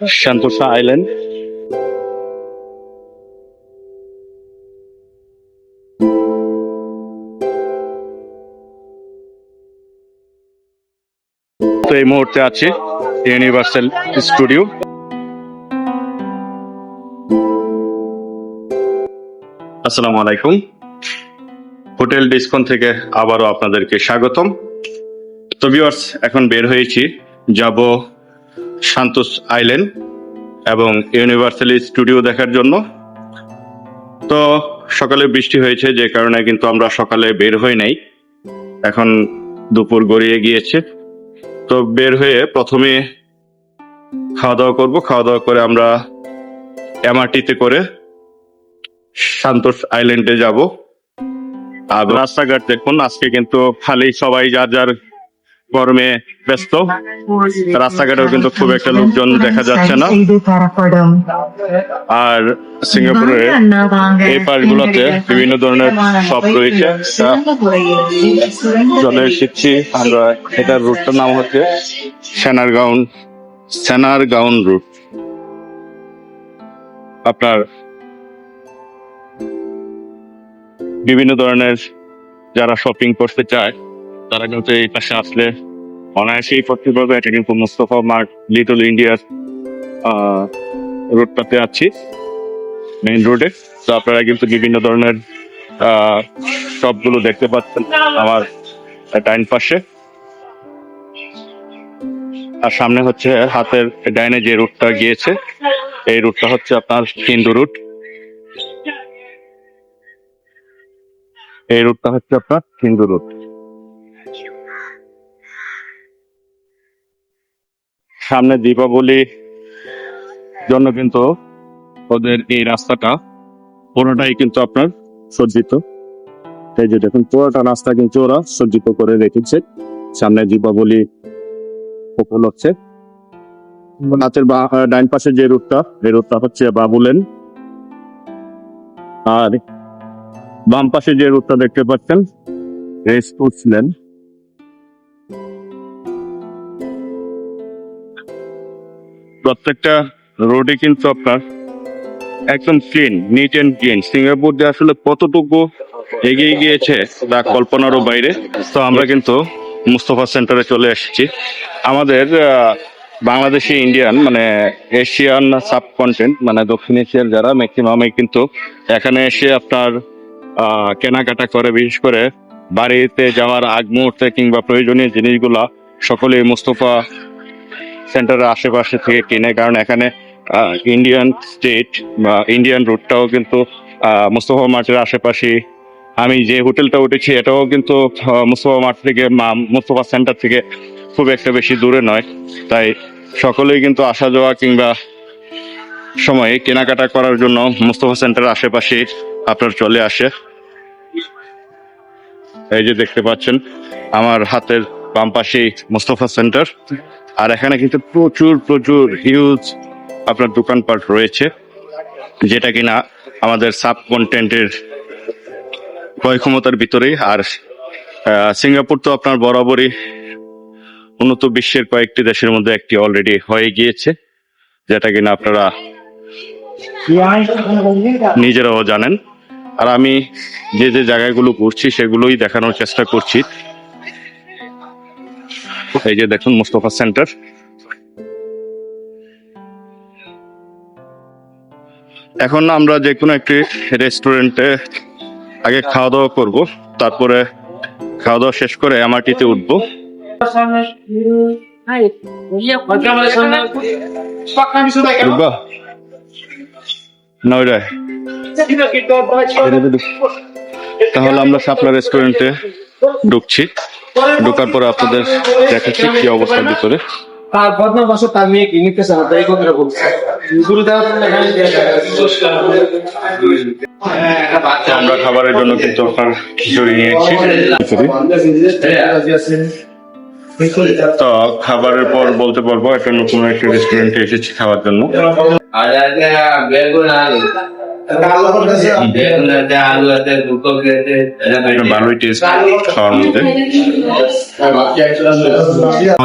শান্তোষা island তো এই মুহূর্তে আছে ইউনিভার্সাল স্টুডিও আসসালামু আলাইকুম। হোটেল ডিসকন থেকে আবারও আপনাদেরকে স্বাগতম। তো ভিউয়ার্স এখন বের হয়েছি। যাব সান্তোস আইল্যান্ড এবং ইউনিভার্সাল স্টুডিও দেখার জন্য। তো সকালে বৃষ্টি হয়েছে যে কারণে কিন্তু আমরা সকালে বের হই নাই। এখন দুপুর গড়িয়ে গিয়েছে। তো বের হয়ে প্রথমে খাওয়া দাওয়া করব। খাওয়া দাওয়া করে আমরা এমআরটিতে করে সান্তোস আইল্যান্ডে যাব। আর রাস্তাঘাট দেখুন, আজকে কিন্তু খালি সবাই যার যার কর্মে ব্যস্ত। রাস্তাঘাটেও কিন্তু খুব একটা লোকজন দেখা যাচ্ছে না। আর সিঙ্গাপুরে এই পার্কগুলোতে বিভিন্ন ধরনের শপ রয়েছে। চলে এসেছি আমরা এটার রুটটার নাম হচ্ছে সেনার গাউন সেনার গাউন রুট আপনার বিভিন্ন ধরনের যারা শপিং করতে চায় তারা কিন্তু এই পাশে আসলে অনায়াসেই করতে পারবে এটা কিন্তু মুস্তফা মার্ট লিটল ইন্ডিয়ার রোডটাতে আছি মেইন রোডে। তো আপনারা কিন্তু বিভিন্ন ধরনের শপগুলো দেখতে পাচ্ছেন আমার ডাইন পাশে। আর সামনে হচ্ছে হাতের ডাইনে যে রুটটা গিয়েছে, এই রুটটা হচ্ছে আপনার হিন্দু রুট এই রুটটা হচ্ছে আপনার হিন্দু রুট সামনে দীপাবলি জন্য কিন্তু ওদের এই রাস্তাটা পুরোটাই কিন্তু আপনার সজ্জিত। এই যে দেখুন, পুরোটা রাস্তা কিন্তু ওরা সজ্জিত করে রেখেছে। সামনে দীপাবলি উপলক্ষে। বা- ডাইন পাশে যে রুটটা, এই রুটটা হচ্ছে বাবুলেন আর বাম পাশে যে রুটটা দেখতে পাচ্ছেন, রেস লেন। প্রত্যেকটা রোডে কিন্তু আপনার একদম clean neat and clean Singapore যে আসলে কতটুকু এগিয়ে গিয়েছে তা কল্পনারও বাইরে। তো আমরা কিন্তু মুস্তফা সেন্টারে চলে এসেছি। আমাদের বাংলাদেশি ইন্ডিয়ান মানে এশিয়ান সাবকন্টেন্ট মানে দক্ষিণ এশিয়ার যারা ম্যাক্সিমামই কিন্তু এখানে এসে আপনার কেনাকাটা করে, বিশেষ করে বাড়িতে যাওয়ার আগ মুহূর্তে কিংবা প্রয়োজনীয় জিনিসগুলা, সকলেই মুস্তফা সেন্টারের আশেপাশে থেকে কিনে, কারণ এখানে ইন্ডিয়ান স্টেট বা ইন্ডিয়ান রুটটাও কিন্তু মুস্তফা মাঠের আশেপাশে। আমি যে হোটেলটা উঠেছি, এটাও কিন্তু মুস্তফা মাঠ থেকে মুস্তফা সেন্টার থেকে খুব একটা বেশি দূরে নয়। তাই সকলেই কিন্তু আসা যাওয়া কিংবা সময়ে কেনাকাটা করার জন্য মুস্তফা সেন্টারের আশেপাশে আপনার চলে আসে। এই যে দেখতে পাচ্ছেন, আমার হাতের বাম পাশেই মুস্তফা সেন্টার আর এখানে কিন্তু প্রচুর প্রচুর হিউজ আপনার দোকানপাট রয়েছে, যেটা কিনা আমাদের সাব কন্টেন্টের ক্রয় ক্ষমতার ভিতরেই। আর সিঙ্গাপুর তো আপনার বরাবরই উন্নত বিশ্বের কয়েকটি দেশের মধ্যে একটি অলরেডি হয়ে গিয়েছে, যেটা কিনা আপনারা নিজেরাও জানেন। আর আমি যে যে জায়গাগুলো ঘুরছি সেগুলোই দেখানোর চেষ্টা করছি। এই যে দেখুন মুস্তফা সেন্টার এখন আমরা যে কোনো একটি রেস্টুরেন্টে আগে খাওয়া দাওয়া করব, তারপরে খাওয়া দাওয়া শেষ করে এমআরটিতে উঠবো? তাহলে আমরা শাপলা রেস্টুরেন্টে ঢুকছি। ঢোকার পরে আপনাদের দেখাচ্ছি কি অবস্থার ভিতরে। তার বদনাম বছর তার মেয়ে কি নিতেছে না তাই কথা বলছে। গুরু আমরা খাবারের জন্য কিন্তু আপনার খিচুড়ি নিয়েছি। তো খাবারের পর বলতে পারব একটা নতুন একটা রেস্টুরেন্টে এসেছি খাওয়ার জন্য।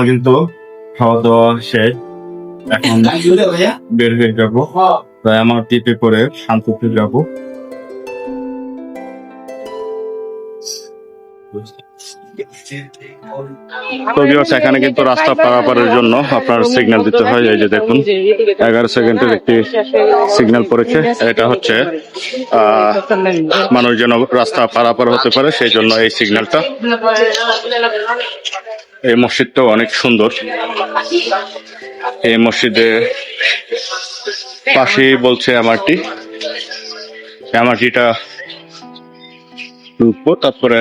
কিন্তু খাওয়া দাওয়া শেষ। এখন বের হয়ে যাব। তাই আমার টিপে করে শান্তিতে যাব। তো এখানে কিন্তু রাস্তা পারাপারের জন্য আপনার সিগন্যাল দিতে হয় এই যে দেখুন এগারো সেকেন্ডের একটি সিগন্যাল পড়েছে। এটা হচ্ছে মানুষ যেন রাস্তা পারাপার হতে পারে সেই জন্য এই সিগন্যালটা এই মসজিদটাও অনেক সুন্দর। এই মসজিদে পাশেই বলছে আমারটিটা ঢুকবো তারপরে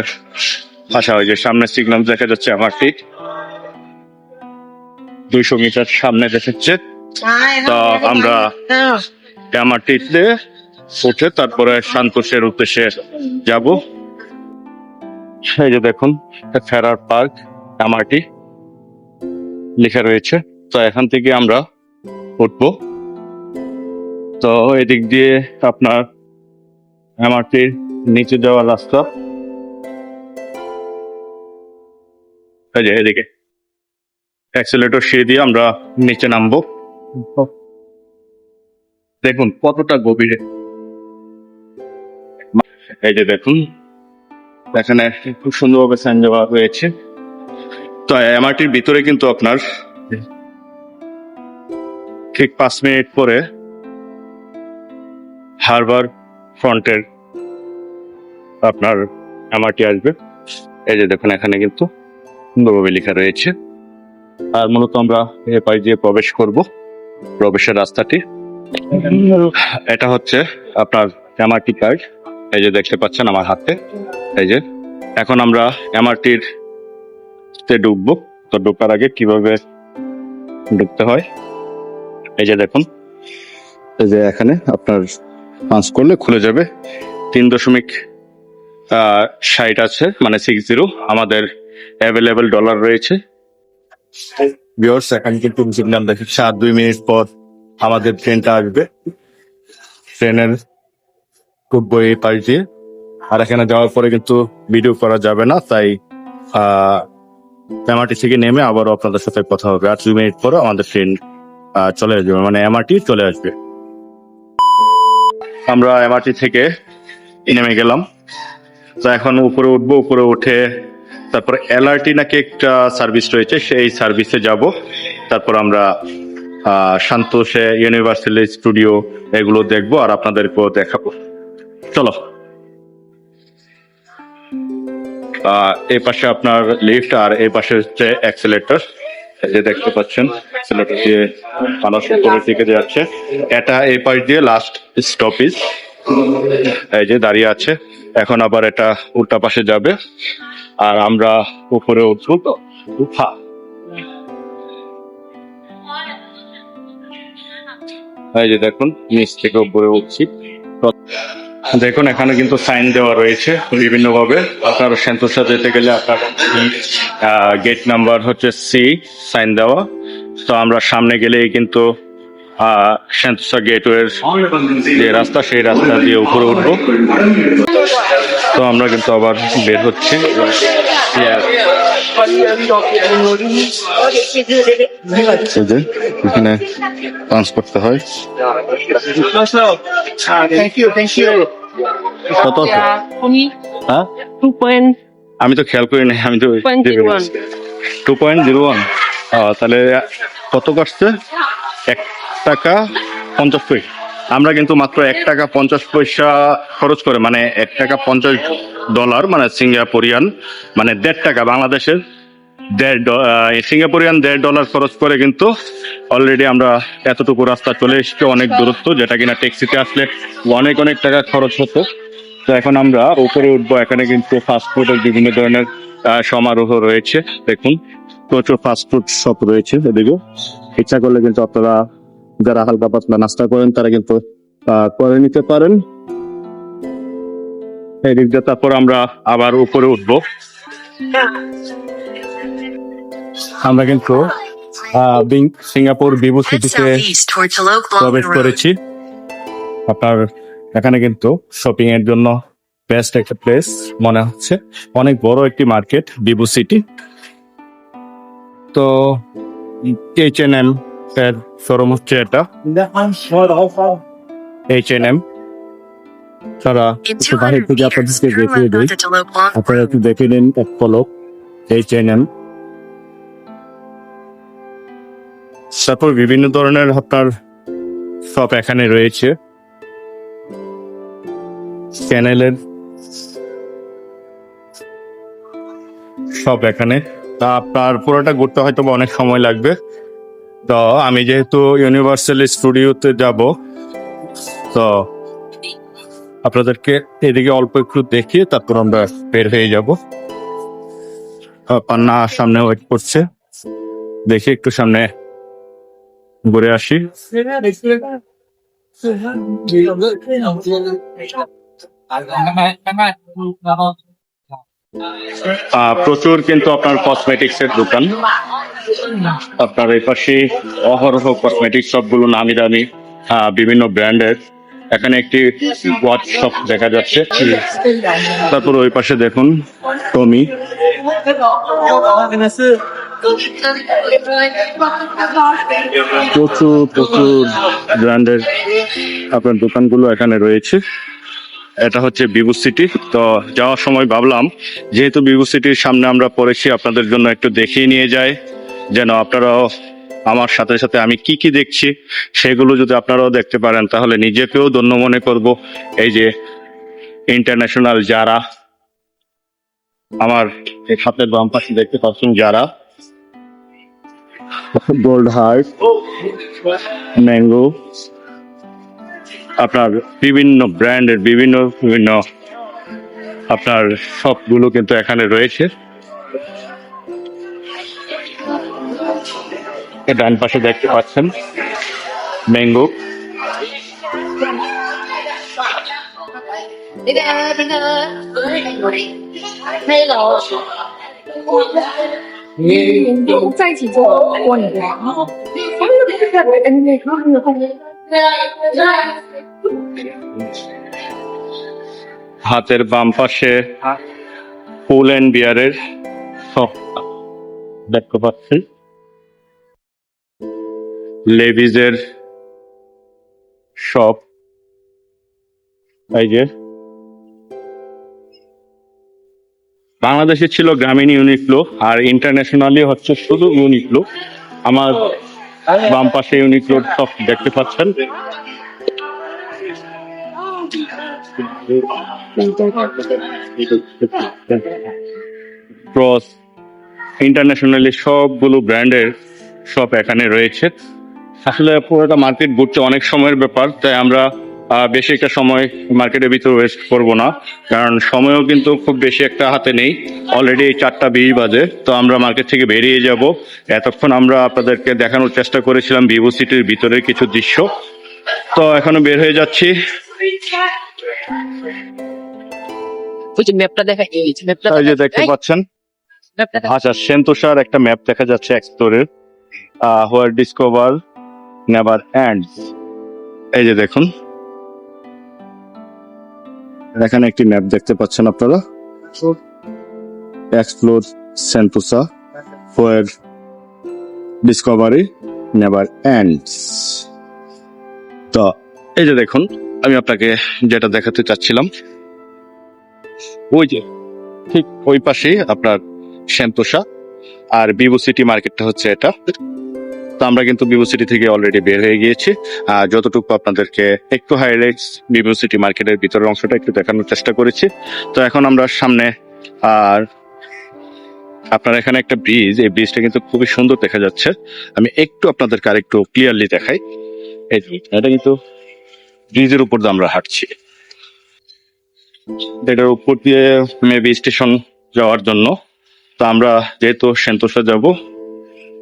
পাশা হয় যে সামনে সিগন্যাল দেখা যাচ্ছে আমারটি দুইশো মিটার সামনে দেখাচ্ছে তো আমরা আমার আমারটিতে উঠে তারপরে সান্তোষের উদ্দেশ্যে যাব। এই যে দেখুন, ফেরার পার্ক আমারটি লেখা রয়েছে। তো এখান থেকে আমরা উঠবো। তো এদিক দিয়ে আপনার আমারটির নিচে যাওয়ার রাস্তা। এই যে, এদিকে। অ্যাক্সিলেটর সিঁড়ি দিয়ে আমরা নিচে নামবো। দেখুন, কতটা গভীরে। এই যে দেখুন, এখানে খুব সুন্দরভাবে সাইন দেওয়া হয়েছে। তো এমআরটির ভিতরে কিন্তু আপনার ঠিক পাঁচ মিনিট পরে হারবার ফ্রন্টের আপনার এমআরটি আসবে। এই যে দেখুন, এখানে কিন্তু সুন্দরভাবে লেখা রয়েছে। আর মূলত আমরা এ পাশ দিয়ে প্রবেশ করব, প্রবেশের রাস্তাটি। এটা হচ্ছে আপনার এমআরটি কার্ড এই যে দেখতে পাচ্ছেন আমার হাতে। এই যে, এখন আমরা এমআরটির তে ঢুকবো। তো ঢোকার আগে কীভাবে ঢুকতে হয়? এই যে দেখুন। এই যে এখানে আপনার পাঁচ করলে খুলে যাবে। তিন দশমিক ষাট আছে মানে সিক্স জিরো আমাদের অ্যাভেলেবেল ডলার রয়েছে। বিয়ার্স এখানে কিন্তু সিগন্যাল দেখে সাত, দুই মিনিট পর আমাদের ট্রেনটা আসবে। ট্রেনের উঠবো এই পাশ দিয়ে আর এখানে যাওয়ার পরে কিন্তু ভিডিও করা যাবে না, তাই এমআরটি থেকে নেমে আবারও আপনাদের সাথে কথা হবে। আর দুই মিনিট পরে আমাদের ট্রেন চলে আসবে মানে এমআরটি চলে আসবে। আমরা এমআরটি থেকে নেমে গেলাম। তো এখন উপরে উঠবো, উপরে উঠে তারপর এলআরটি নাকি একটা সার্ভিস রয়েছে সেই সার্ভিসে যাব। তারপর আমরা আহ, সান্তোষে ইউনিভার্সাল স্টুডিও এগুলো দেখব আর আপনাদেরকেও দেখাবো। চলো। এই পাশে আপনার লিফট আর এই পাশে হচ্ছে অ্যাক্সিলেটর। যে দেখতে পাচ্ছেন অ্যাক্সিলেটর দিয়ে মানুষ উপরের দিকে যাচ্ছে। এটা এই পাশ দিয়ে লাস্ট স্টপেজ এই যে দাঁড়িয়ে আছে। এখন আবার এটা উল্টা পাশে যাবে। আর আমরা উপরে উঠবো তো? উঠা এই যে দেখুন, নিচ থেকে উপরে উঠছি। দেখুন, এখানে কিন্তু সাইন দেওয়া রয়েছে বিভিন্ন ভাবে আপনার সেন্তোষা যেতে গেলে আপনার গেট নাম্বার হচ্ছে সি সাইন দেওয়া। তো আমরা সামনে গেলেই কিন্তু সেন্তোষা গেটওয়ের যে রাস্তা, সেই রাস্তা দিয়ে উপরে উঠবো। তো আমরা কিন্তু আবার বের হচ্ছি। এখানে পাঞ্চ করতে হয়। থ্যাংক ইউ কত হ্যাঁ? টু পয়েন্ট আমি তো খেয়াল করি নাই আমি তো. টু পয়েন্ট জিরো ওয়ান তাহলে কত কাটছে এক টাকা পঞ্চাশ পয়সা। আমরা কিন্তু মাত্র এক টাকা পঞ্চাশ পয়সা খরচ করে মানে এক টাকা পঞ্চাশ ডলার মানে সিঙ্গাপুরিয়ান মানে দেড় টাকা, বাংলাদেশের দেড় সিঙ্গাপুরিয়ান দেড় ডলার খরচ করে কিন্তু অলরেডি আমরা এতটুকু রাস্তা চলে এসেছি, অনেক দূরত্ব, যেটা কিনা ট্যাক্সিতে আসলে অনেক অনেক টাকা খরচ হতো। তো এখন আমরা উপরে উঠবো, এখানে কিন্তু ফাস্ট ফুডের বিভিন্ন ধরনের সমারোহ রয়েছে, দেখুন। প্রচুর ফাস্টফুড শপ রয়েছে, এদিকে। ইচ্ছা করলে কিন্তু আপনারা যারা হালকা পাতলা নাস্তা করেন তারা কিন্তু করে নিতে পারেন। এদিক দিয়ে তারপর আমরা আবার উপরে উঠবো। আমরা কিন্তু সিঙ্গাপুর বিভু সিটিতে প্রবেশ করেছি। আপনার এখানে কিন্তু শপিং এর জন্য বেস্ট একটা প্লেস মনে হচ্ছে। অনেক বড় একটি মার্কেট বিভু সিটি তো এইচ এন এম এর শোরুম হচ্ছে এটা। এইচ এন এম তারা একটু 200 থেকে আপনাদেরকে দেখিয়ে দিই। আপনারা একটু দেখে নিন এক পলক। এইচ এন এম তারপর বিভিন্ন ধরনের আপনার শপ এখানে রয়েছে। চ্যানেলের সব এখানে। তা আপনার পুরোটা ঘুরতে হয়তো বা অনেক সময় লাগবে। তো আমি যেহেতু ইউনিভার্সাল স্টুডিওতে যাব, তো আপনাদেরকে এদিকে অল্প একটু দেখিয়ে তারপর আমরা বের হয়ে যাব। পান্না সামনে ওয়েট করছে। দেখি একটু সামনে ঘুরে আসি। প্রচুর কিন্তু আপনার কসমেটিক্স এর দোকান। আপনার এই পাশে অহরহ কসমেটিক্স সবগুলো নামি দামি বিভিন্ন ব্র্যান্ডের। এখানে একটি ওয়াচ শপ দেখা যাচ্ছে। তারপর ওই পাশে দেখুন টমি প্রচুর প্রচুর ব্র্যান্ডের আপনার দোকানগুলো এখানে রয়েছে। এটা হচ্ছে বিভু সিটি তো যাওয়ার সময় ভাবলাম, যেহেতু বিভু সিটির সামনে আমরা পড়েছি, আপনাদের জন্য একটু দেখিয়ে নিয়ে যাই। যেন আপনারাও আমার সাথে সাথে আমি কি কি দেখছি সেগুলো যদি আপনারাও দেখতে পারেন, তাহলে নিজেকেও ধন্য মনে করব। এই যে ইন্টারন্যাশনাল যারা, আমার হাতের বাম পাশে দেখতে পাচ্ছেন যারা গোল্ড হার্ট ম্যাঙ্গো আপনার বিভিন্ন ব্র্যান্ডের বিভিন্ন বিভিন্ন আপনার সবগুলো কিন্তু এখানে রয়েছে। হাতে ডান পাশে দেখতে পাচ্ছেন। ম্যাঙ্গো। হাতের বাম পাশে পোল্যান্ড বিয়ারের দেখতে পাচ্ছেন। লেভিজের শপ এই যে। বাংলাদেশে ছিল গ্রামীণ ইউনিক্লো আর ইন্টারন্যাশনালি হচ্ছে শুধু ইউনিক্লো আমার বাম পাশে ইউনিক্লোর সব দেখতে পাচ্ছেন। ক্রস ইন্টারন্যাশনালি সবগুলো ব্র্যান্ডের সব এখানে রয়েছে। আসলে পুরোটা মার্কেট ঘুরতে অনেক সময়ের ব্যাপার তাই আমরা বেশি একটা সময় মার্কেটের ভিতরে ওয়েস্ট করব না। কারণ সময়ও কিন্তু খুব বেশি একটা হাতে নেই। অলরেডি এই চারটা বিশ বাজে তো আমরা মার্কেট থেকে বেরিয়ে যাব। এতক্ষণ আমরা আপনাদেরকে দেখানোর চেষ্টা করেছিলাম ভিভো সিটির ভিতরের কিছু দৃশ্য। তো এখনও বের হয়ে যাচ্ছি। ম্যাপটা দেখা এই যে দেখতে পাচ্ছেন? আচ্ছা সেন্তোষার একটা ম্যাপ দেখা যাচ্ছে এক্সপ্লোরের হোয়ার ডিসকভার নেভার এন্ডস এই যে দেখুন। এখানে একটি ম্যাপ দেখতে পাচ্ছেন আপনারা। Explore Sentosa where discovery never ends তো এই যে দেখুন আমি আপনাকে যেটা দেখাতে চাচ্ছিলাম ওই যে ঠিক ওই পাশেই আপনার সেন্তোষা আর বিভো সিটি মার্কেটটা হচ্ছে এটা। তো আমরা কিন্তু বিভো সিটি থেকে অলরেডি বের হয়ে গিয়েছি। আর যতটুকু আপনাদেরকে একটু হাইলাইটস বিভো সিটি মার্কেটের ভিতরের অংশটা একটু দেখানোর চেষ্টা করেছি। তো এখন আমরা সামনে আর আপনার এখানে একটা ব্রিজ এই ব্রিজটা কিন্তু খুবই সুন্দর দেখা যাচ্ছে। আমি একটু আপনাদেরকে আরেকটু ক্লিয়ারলি দেখাই। এই এটা কিন্তু ব্রিজের উপর দিয়ে আমরা হাঁটছি। এটার উপর দিয়ে মেবি স্টেশন যাওয়ার জন্য। তো আমরা যেহেতু সেন্তোষা যাব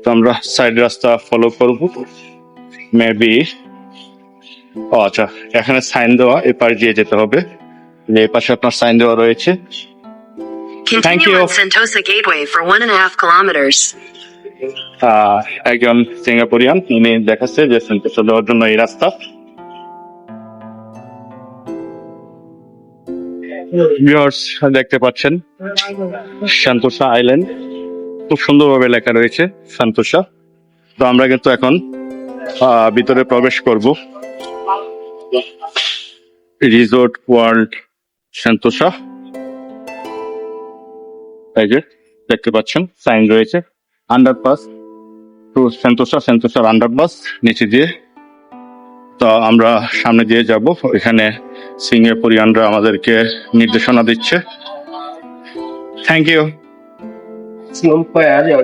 তো আমরা সাইড রাস্তা ফলো করব। মেবি ও আচ্ছা এখানে সাইন দেওয়া এপার দিয়ে যেতে হবে। যে এই পাশে আপনার সাইন দেওয়া রয়েছে। You. on Sentosa Gateway for one and a half kilometers. একজন সিঙ্গাপুরিয়ান উনি দেখাচ্ছে যে সেন্টোসা যাওয়ার জন্য এই রাস্তা। দেখতে পাচ্ছেন সান্তোষা আইল্যান্ড খুব সুন্দরভাবে লেখা রয়েছে, সান্তোষা। তো আমরা কিন্তু এখন ভিতরে প্রবেশ করব। Resort world, Sentosa. এই যে, দেখতে পাচ্ছেন, সাইন রয়েছে। আন্ডারপাস টু সেন্তোসা সেন্তোসার আন্ডারপাস, নিচে দিয়ে। তো আমরা সামনে দিয়ে যাব। এখানে সিঙ্গাপুরিয়ানরা আমাদেরকে নির্দেশনা দিচ্ছে। থ্যাংক ইউ 能不然了，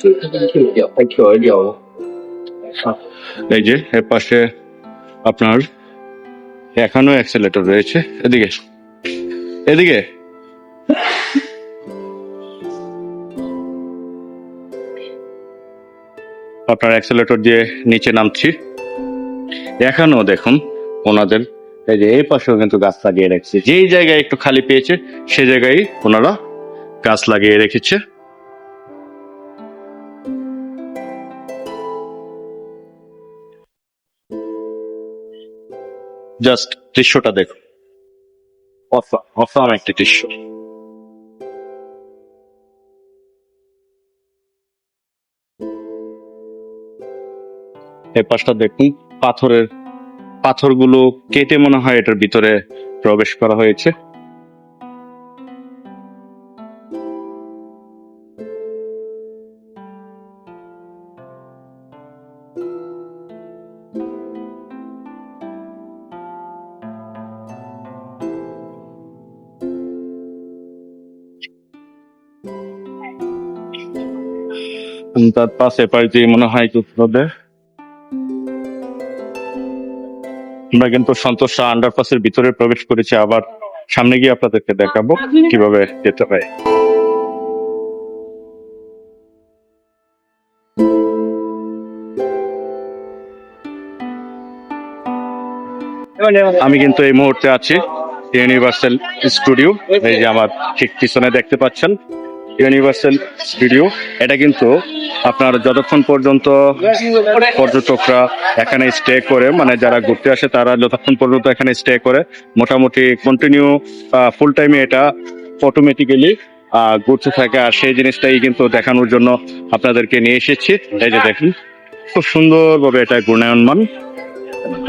就就还可以了。 এই যে এর পাশে আপনার এখনো অ্যাক্সেলেটর রয়েছে এদিকে এদিকে আপনার অ্যাক্সেলেটর দিয়ে নিচে নামছি এখানেও দেখুন ওনাদের এই যে এই পাশেও কিন্তু গাছ লাগিয়ে রেখেছে যেই জায়গায় একটু খালি পেয়েছে সে জায়গায় ওনারা গাছ লাগিয়ে রেখেছে জাস্ট দৃশ্যটা দেখো। অসাম একটি দৃশ্য। এই পাশটা দেখুন, পাথরের পাথরগুলো কেটে মনে হয় এটার ভিতরে প্রবেশ করা হয়েছে। তার পাশে দিয়ে মনে হয় কিছু হবে। আমরা কিন্তু সন্তোষ আন্ডারপাসের ভিতরে প্রবেশ করেছি, আবার সামনে গিয়ে আপনাদেরকে দেখাবো কীভাবে যেতে হয়। আমি কিন্তু এই মুহূর্তে আছি, ইউনিভার্সাল স্টুডিও, এই যে আমার ঠিক পিছনে দেখতে পাচ্ছেন। ইউনিভার্সাল স্টুডিও এটা কিন্তু আপনার যতক্ষণ পর্যন্ত পর্যটকরা এখানে স্টে করে মানে যারা ঘুরতে আসে তারা যতক্ষণ পর্যন্ত এখানে স্টে করে মোটামুটি কন্টিনিউ ফুল টাইমে এটা অটোমেটিক্যালি ঘুরতে থাকে। আর সেই জিনিসটাই কিন্তু দেখানোর জন্য আপনাদেরকে নিয়ে এসেছি। এই যে দেখুন খুব সুন্দরভাবে এটা গুণায়নমান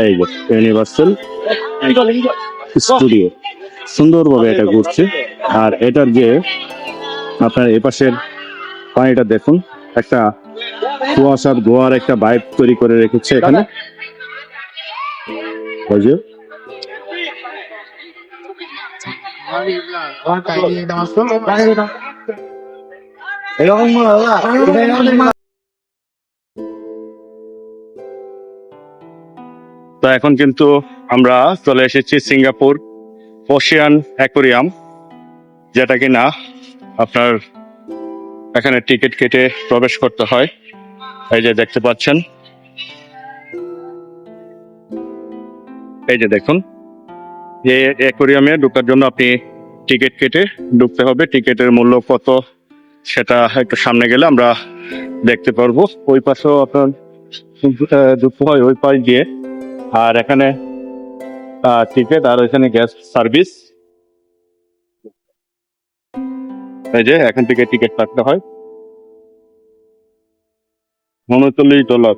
এই যে ইউনিভার্সাল স্টুডিও সুন্দরভাবে এটা ঘুরছে। আর এটার যে আপনার এপাশের পানিটা দেখুন। একটা কুয়াশার গোয়ার একটা বাইপ তৈরি করে রেখেছে এখানে। তো এখন কিন্তু আমরা চলে এসেছি সিঙ্গাপুর ওশিয়ান অ্যাকোরিয়াম, যেটা কিনা আপনার এখানে টিকিট কেটে প্রবেশ করতে হয়। এই যে দেখতে পাচ্ছেন। এই যে দেখুন। এই অ্যাকোরিয়ামে ঢোকার জন্য আপনি টিকিট কেটে ঢুকতে হবে। টিকিটের মূল্য কত সেটা একটু সামনে গেলে আমরা দেখতে পারব। ওই পাশেও আপনার ঢুকতে হয় ওই পাশ দিয়ে। আর এখানে টিকিট আর এখানে গ্যাস সার্ভিস এই যে, এখান থেকে টিকিট কাটতে হয়। উনচল্লিশ ডলার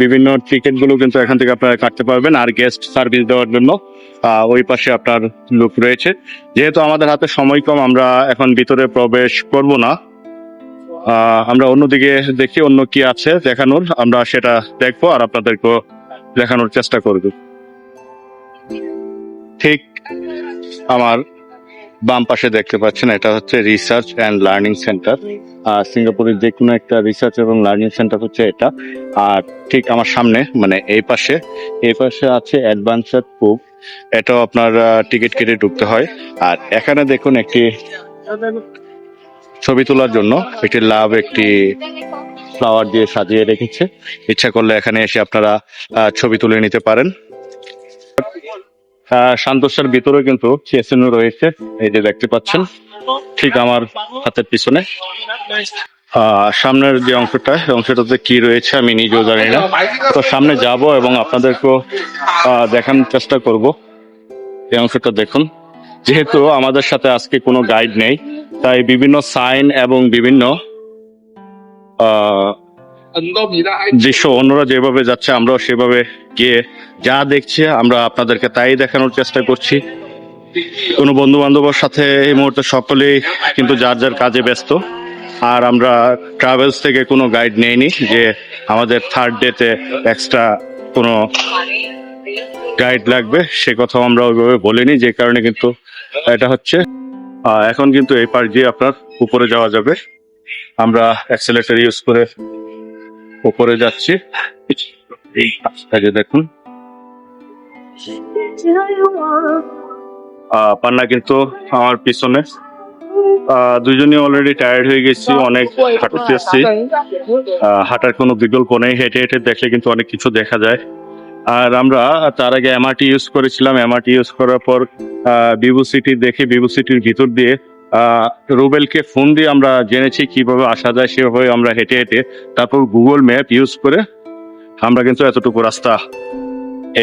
বিভিন্ন টিকিটগুলো কিন্তু এখান থেকে আপনারা কাটতে পারবেন আর গেস্ট সার্ভিস দেওয়ার জন্য। ওই পাশে আপনার লোক রয়েছে। যেহেতু আমাদের হাতে সময় কম, আমরা এখন ভিতরে প্রবেশ করব না। আমরা অন্যদিকে দেখি অন্য কি আছে দেখানোর। আমরা সেটা দেখব আর আপনাদেরকে দেখানোর চেষ্টা করব। ঠিক আমার বাম পাশে দেখতে পাচ্ছেন, এটা হচ্ছে রিসার্চ অ্যান্ড লার্নিং সেন্টার আর সিঙ্গাপুরের যে কোনো একটা রিসার্চ এবং লার্নিং সেন্টার হচ্ছে এটা। আর ঠিক আমার সামনে মানে এই পাশে এই পাশে আছে অ্যাডভান্সার প্রুফ এটাও আপনার টিকিট কেটে ঢুকতে হয়। আর এখানে দেখুন একটি ছবি তোলার জন্য একটি লাভ একটি ফ্লাওয়ার দিয়ে সাজিয়ে রেখেছে। ইচ্ছা করলে এখানে এসে আপনারা ছবি তুলে নিতে পারেন। সান্তোষের ভিতরে কিন্তু চেসেনও রয়েছে। এই যে দেখতে পাচ্ছেন, ঠিক আমার হাতের পিছনে। সামনের যে অংশটা অংশটাতে কি রয়েছে আমি নিজেও জানি না। তো সামনে যাব এবং আপনাদেরকেও দেখানোর চেষ্টা করব। এই অংশটা দেখুন। যেহেতু আমাদের সাথে আজকে কোনো গাইড নেই, তাই বিভিন্ন সাইন এবং বিভিন্ন দৃশ্য অন্যরা যেভাবে যাচ্ছে, আমরাও সেভাবে গিয়ে যা দেখছি, আমরা আপনাদেরকে তাই দেখানোর চেষ্টা করছি। কোনো বন্ধু বান্ধবের সাথে এই মুহূর্তে সকলেই কিন্তু যার যার কাজে ব্যস্ত। আর আমরা ট্রাভেলস থেকে কোনো গাইড নেইনি যে আমাদের থার্ড ডেতে এক্সট্রা কোনো গাইড লাগবে, সে কথাও আমরা ওইভাবে বলিনি, যে কারণে কিন্তু এটা হচ্ছে। এখন কিন্তু এই পার দিয়ে আপনার উপরে যাওয়া যাবে। আমরা অ্যাক্সেলেটর ইউজ করে উপরে যাচ্ছি। এই কাজে দেখুন। পান্না কিন্তু আমার পিছনে। দুজনই অলরেডি টায়ার্ড হয়ে গেছি, অনেক হাঁটতে এসছি। হাঁটার কোনো বিকল্প নেই, হেঁটে হেঁটে দেখলে কিন্তু অনেক কিছু দেখা যায়। আর আমরা তার আগে এমআরটি ইউজ করেছিলাম। এমআরটি ইউজ করার পর বিভু সিটি দেখে বিভু সিটির ভিতর দিয়ে রুবেলকে ফোন দিয়ে আমরা জেনেছি কীভাবে আসা যায়, সেভাবে আমরা হেঁটে হেঁটে তারপর গুগল ম্যাপ ইউজ করে আমরা কিন্তু এতটুকু রাস্তা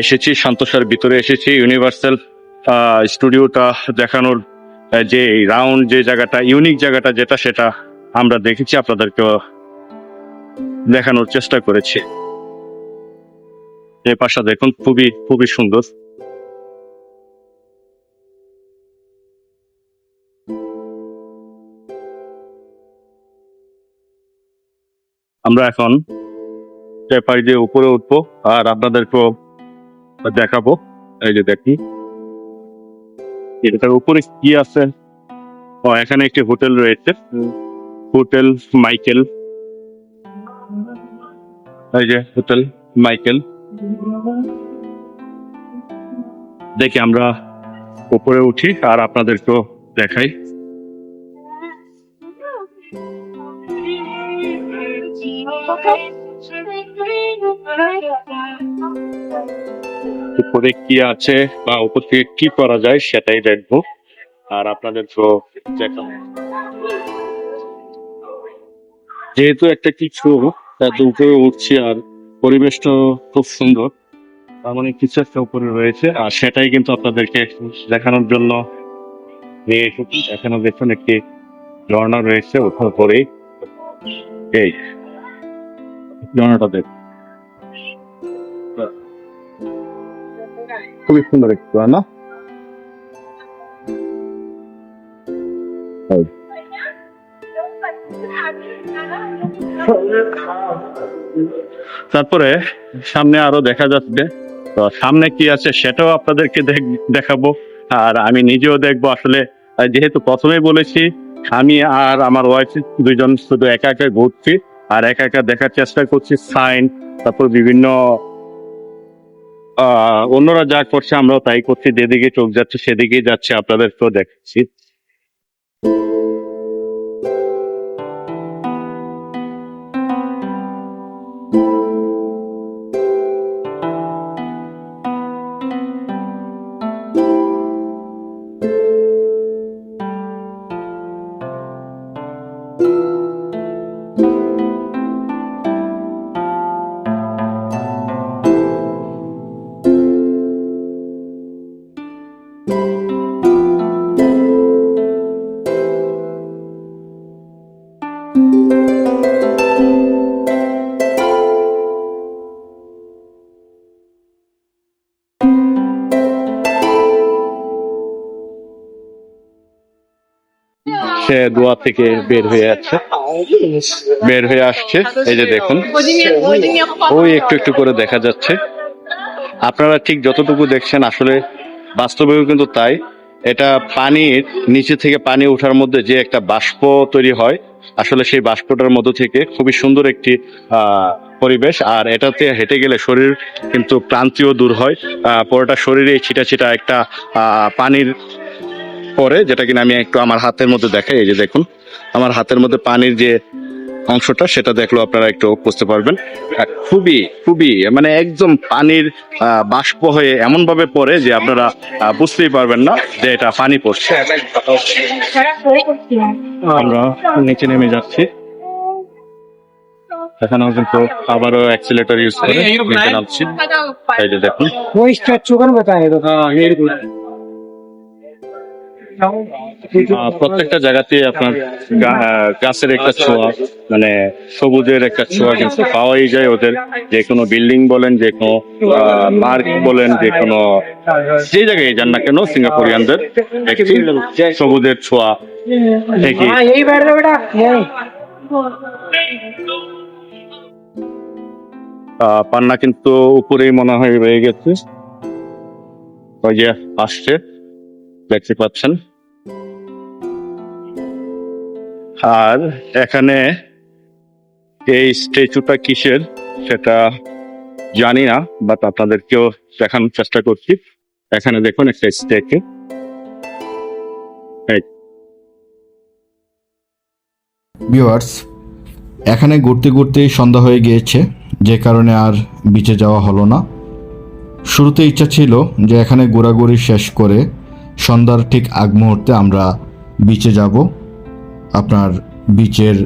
এসেছি, সন্তোষার ভিতরে এসেছি ইউনিভার্সাল স্টুডিওটা দেখানোর যে রাউন্ড যে জায়গাটা ইউনিক জায়গাটা যেটা, সেটা আমরা দেখেছি আপনাদেরকে দেখানোর চেষ্টা করেছি। এই পাশা দেখুন, খুবই খুবই সুন্দর। আমরা এখন পেপার দিয়ে উপরে উঠবো আর আপনাদেরকেও দেখাবো। এই যে দেখি এটার উপরে কি আছে? ও, এখানে একটি হোটেল রয়েছে। Hotel Michael. এই যে হোটেল মাইকেল। দেখি আমরা উপরে উঠি আর আপনাদেরকেও দেখাই। উপরে কি আছে বা উপর থেকে কি করা যায় সেটাই দেখব। আর আপনাদেরকেও দেখাবো। যেহেতু একটা কিছু উপরে উঠছি আর পরিবেশটা খুব সুন্দর। তার মানে কিছু একটা উপরে রয়েছে। আর সেটাই কিন্তু আপনাদেরকে দেখানোর জন্য নিয়ে এসেছি। এখানে দেখুন একটি ঝর্ণা রয়েছে ওঠার পরেই এই। ঝর্ণাটা দেখুন খুবই সুন্দর একটু না? তারপরে সামনে আরও দেখা যাচ্ছে। তো সামনে কি আছে সেটাও আপনাদেরকে দেখ- দেখাবো। আর আমি নিজেও দেখব। আসলে যেহেতু প্রথমেই বলেছি আমি আর আমার ওয়াইফ দুইজন শুধু একা একা ঘুরছি। আর একা একা দেখার চেষ্টা করছি সাইন তারপর বিভিন্ন অন্যরা যা করছে আমরাও তাই করছি, যেদিকে চোখ যাচ্ছে সেদিকেই যাচ্ছে, আপনাদেরকেও দেখাচ্ছি। সে থেকে বের হয়ে যাচ্ছে। বের হয়ে আসছে। এই যে দেখুন, ওই একটু একটু করে দেখা যাচ্ছে। আপনারা ঠিক যতটুকু দেখছেন, আসলে বাস্তবেও কিন্তু তাই। এটা পানির নিচে থেকে পানি ওঠার মধ্যে যে একটা বাষ্প তৈরি হয়, আসলে সেই বাষ্পটার মধ্য থেকে খুবই সুন্দর একটি পরিবেশ। আর এটাতে হেঁটে গেলে শরীর কিন্তু ক্লান্তিও দূর হয়। পুরোটা শরীরে ছিটা ছিটা একটা পানির পরে যেটা কিনা আমি একটু আমার হাতের মধ্যে দেখাই এই যে দেখুন আমার হাতের মধ্যে পানির যে অংশটা সেটা দেখলেও আপনারা একটু বুঝতে পারবেন। খুবই খুবই মানে একদম পানির বাষ্প হয়ে এমন ভাবে পড়ে যে আপনারা বুঝতেই পারবেন না যে এটা পানি পড়ছে। আমরা নিচে নেমে যাচ্ছি। এখানেও কিন্তু আবারও অ্যাক্সিলেটর ইউজ করে নিচে নামছি। এই যে দেখুন। প্রত্যেকটা জায়গাতে আপনার গাছের একটা ছোঁয়া মানে সবুজের একটা ছোঁয়া কিন্তু পাওয়াই যায় ওদের। যে কোনো বিল্ডিং বলেন যে কোনো পার্ক বলেন যে কোনো যে জায়গায় যান না কেন সিঙ্গাপুরিয়ানদের একটি সবুজের ছোঁয়া আহ, পান্না কিন্তু উপরেই মনে হয় রয়ে গেছে। আসছে দেখতে পাচ্ছেন। আর এখানে এই স্ট্যাচুটা কিসের সেটা জানি না বাট আপনাদেরকেও দেখানোর চেষ্টা করছি। এখানে দেখুন একটা স্ট্যাচু। ভিউয়ার্স, এখানে ঘুরতে ঘুরতেই সন্ধ্যা হয়ে গিয়েছে, যে কারণে আর বিচে যাওয়া হলো না। শুরুতে ইচ্ছা ছিল যে এখানে ঘোরাঘুরি শেষ করে সন্ধ্যার ঠিক আগ মুহূর্তে আমরা বিচে যাব। আপনার বিচের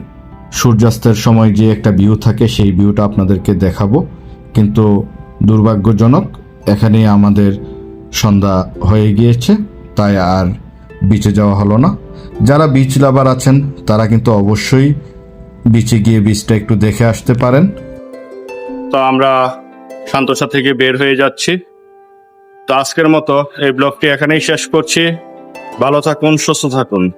সূর্যাস্তের সময় যে একটা ভিউ থাকে, সেই ভিউটা আপনাদেরকে দেখাবো। কিন্তু দুর্ভাগ্যজনক এখানেই আমাদের সন্ধ্যা হয়ে গিয়েছে, তাই আর বিচে যাওয়া হলো না। যারা বিচ লাভার আছেন, তারা কিন্তু অবশ্যই বিচে গিয়ে বিচটা একটু দেখে আসতে পারেন। তো আমরা শান্তসা থেকে বের হয়ে যাচ্ছি। তো আজকের মতো এই ব্লগটি এখানেই শেষ করছি। ভালো থাকুন, সুস্থ থাকুন।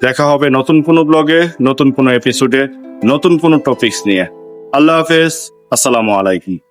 দেখা হবে নতুন কোনো ব্লগে, নতুন কোনো এপিসোডে নতুন কোনো টপিকস নিয়ে। আল্লাহ হাফেজ, আসসালামু আলাইকুম।